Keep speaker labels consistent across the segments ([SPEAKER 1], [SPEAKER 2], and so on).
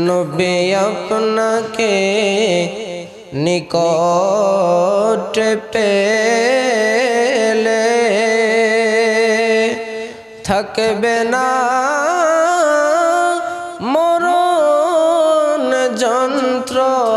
[SPEAKER 1] নবী আপনাকে নিকট পেলে থাকবে না মরণ যন্ত্রণা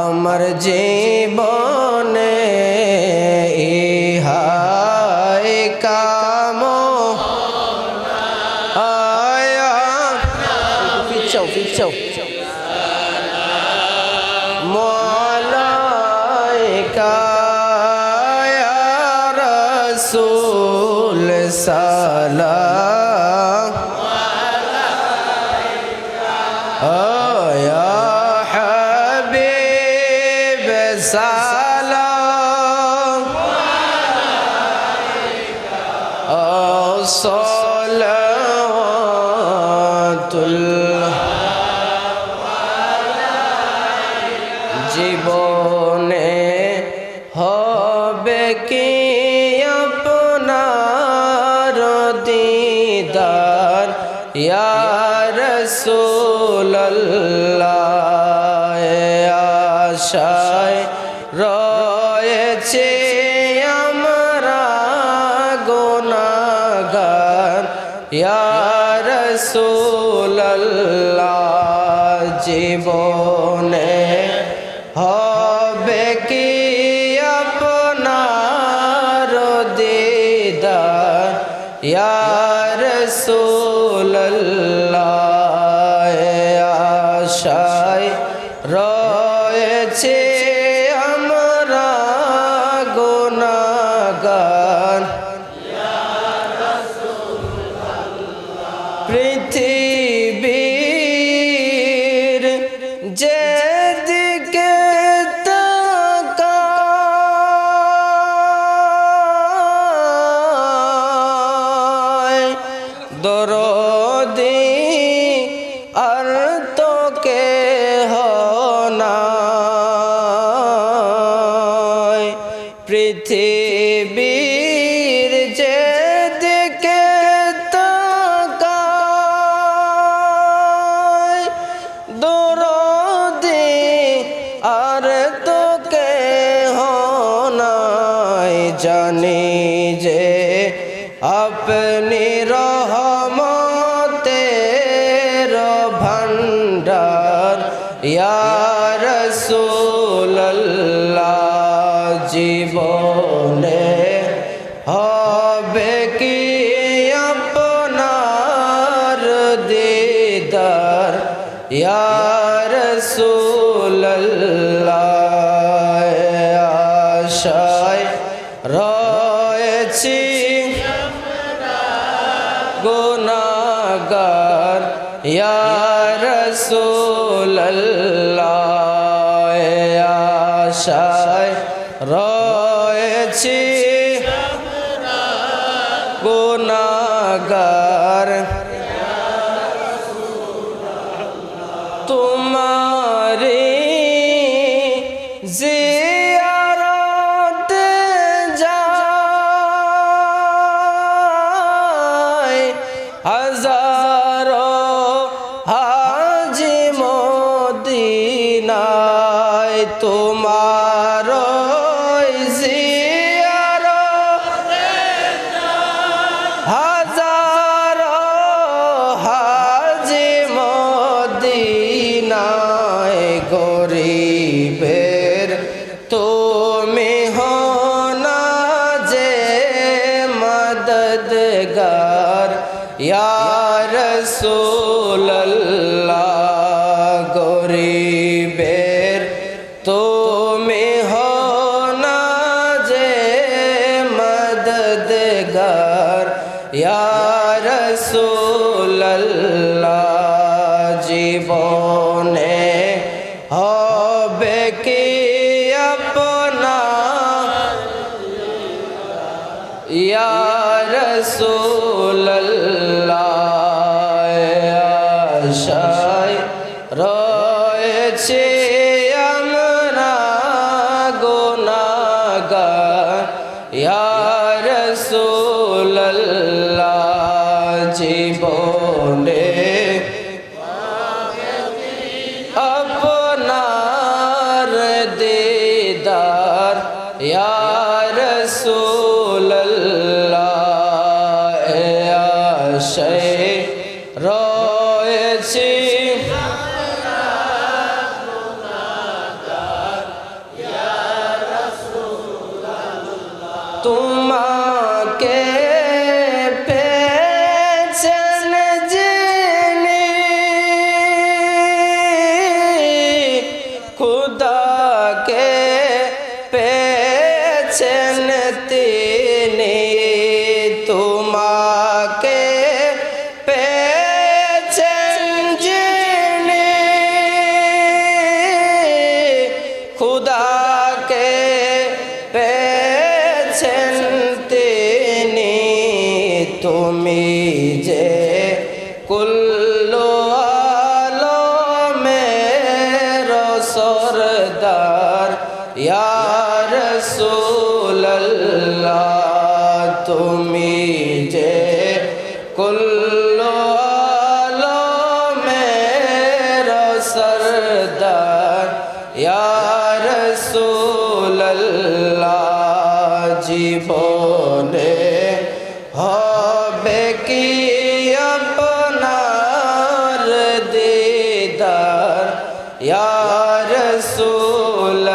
[SPEAKER 1] আমার জীবনে পিছাও পিছাও মলাইকা কি আপনার দিদার? ইয়ার আশায় রয়েছে আমরা গোনাগার ইয়ার সুল্লাহ জীবনে জানি যে আপনি রহমতের ভান্ডার ইয়ার জীবনে হবে কি আপনার দিদার? ইয়ার সুল্লাহ ইয়ার সুল্লাহ আশায় রয়েছি Jesús. યા રસૂલ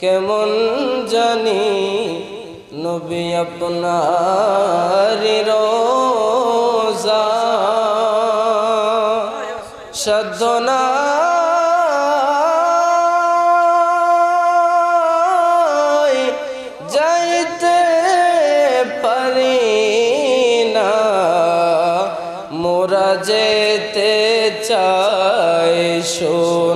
[SPEAKER 1] কেমন জানি নবী আপনার রোজা। সাধনা যাইতে পারি না। মোরা যেতে চাই শো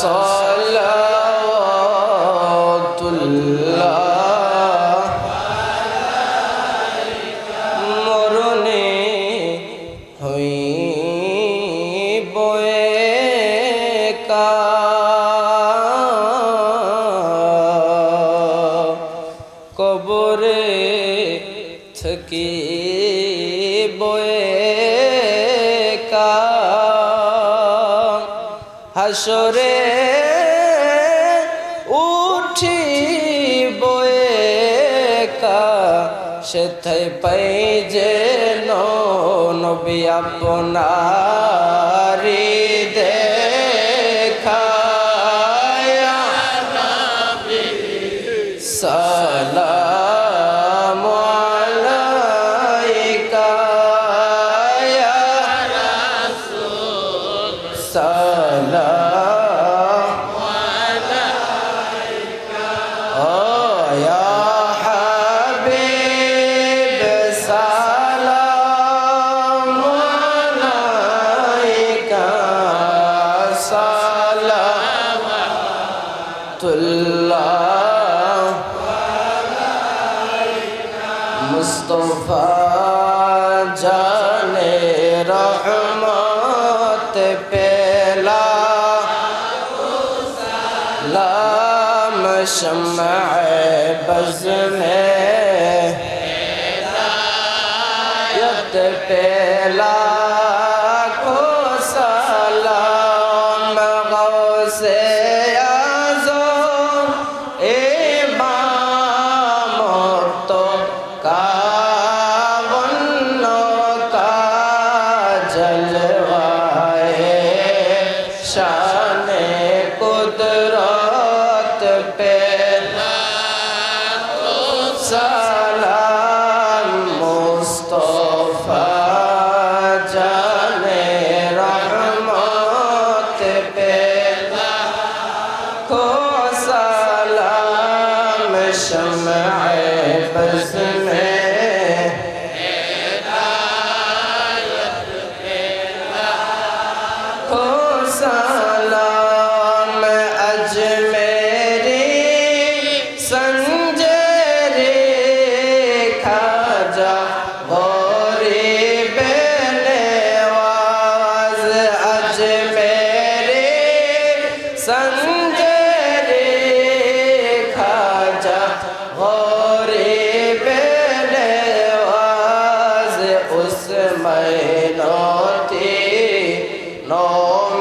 [SPEAKER 1] saw. হাসরে উঠি বয়ে কা সেথায় পাই যে নবী আপনা সালা شمع بز میں یت پہلا کو سلام غوث اعظم امام تو کا شاہ sun.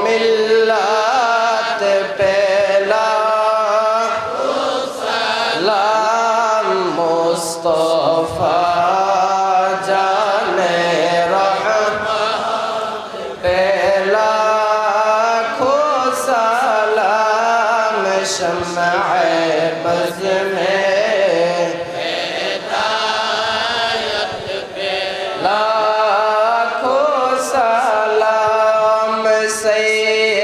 [SPEAKER 1] মিল্লা गए